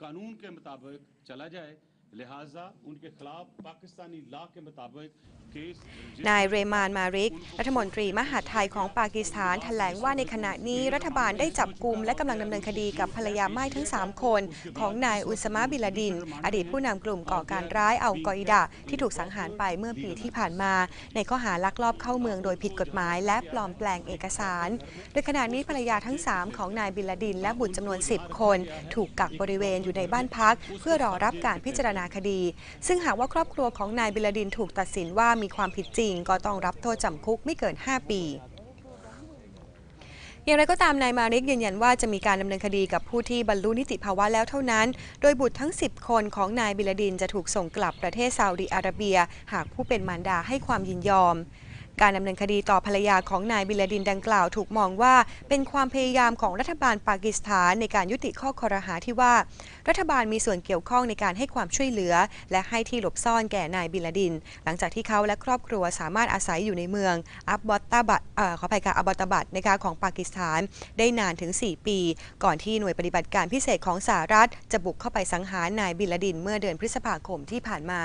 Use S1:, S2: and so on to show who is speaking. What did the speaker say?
S1: कानून के मुताबिक चला जाए। लिहाजा उनके खिलाफ पाकिस्तानी लॉ के मुताबिक केस रजिस्टर
S2: นายเรมาน มาริก รัฐมนตรีมหาดไทยของปากีสถานแถลงว่าในขณะนี้รัฐบาลได้จับกลุ่มและกำลังดำเนินคดีกับภรรยาไม้ทั้ง 3 คน ของนายอุสมาบิลาดิน อดีตผู้นำกลุ่มก่อการร้ายอัลกออิดะที่ถูกสังหารไปเมื่อปีที่ผ่านมา ในข้อหาลักลอบเข้าเมืองโดยผิดกฎหมาย และปลอมแปลงเอกสาร โดยขณะนี้ภรรยาทั้ง 3 ของนายบิลาดิน และบุตรจำนวน 10 คน ถูกกักบริเวณอยู่ในบ้านพัก เพื่อรอรับการพิจารณา าคดี ซึ่งหากว่าครอบครัวของนายบิลาดินถูกตัดสินว่ามีความผิดจริง ก็ต้องรับโทษจำคุกไม่เกิน 5 ปีอย่างไรก็ตามนายมาริกยืนยันว่าจะมีการดำเนินคดีกับผู้ที่บรรลุนิติภาวะแล้วเท่านั้น โดยบุตรทั้ง 10 คนของนายบิลาดินจะถูกส่งกลับประเทศซาอุดีอาระเบีย หากผู้เป็นมารดาให้ความยินยอม การดำเนินคดีต่อภรรยาของนายบิลดินดังกล่าวถูกมองว่า เป็นความพยายามของรัฐบาลปากีสถานในการยุติข้อคอรหาที่ว่า รัฐบาลมีส่วนเกี่ยวข้องในการให้ความช่วยเหลือ และให้ที่หลบซ่อนแก่นายบิลดิน หลังจากที่เขาและครอบครัวสามารถอาศัยอยู่ในเมืองอับบอตตาบัตเอ่อขออภัยค่ะอับบอตตาบัตนะคะของปากีสถานได้นานถึง 4 ปี ก่อนที่หน่วยปฏิบัติการพิเศษของสหรัฐ จะบุกเข้าไปสังหารนายบิลดินเมื่อเดือนพฤษภาคมที่ผ่านมา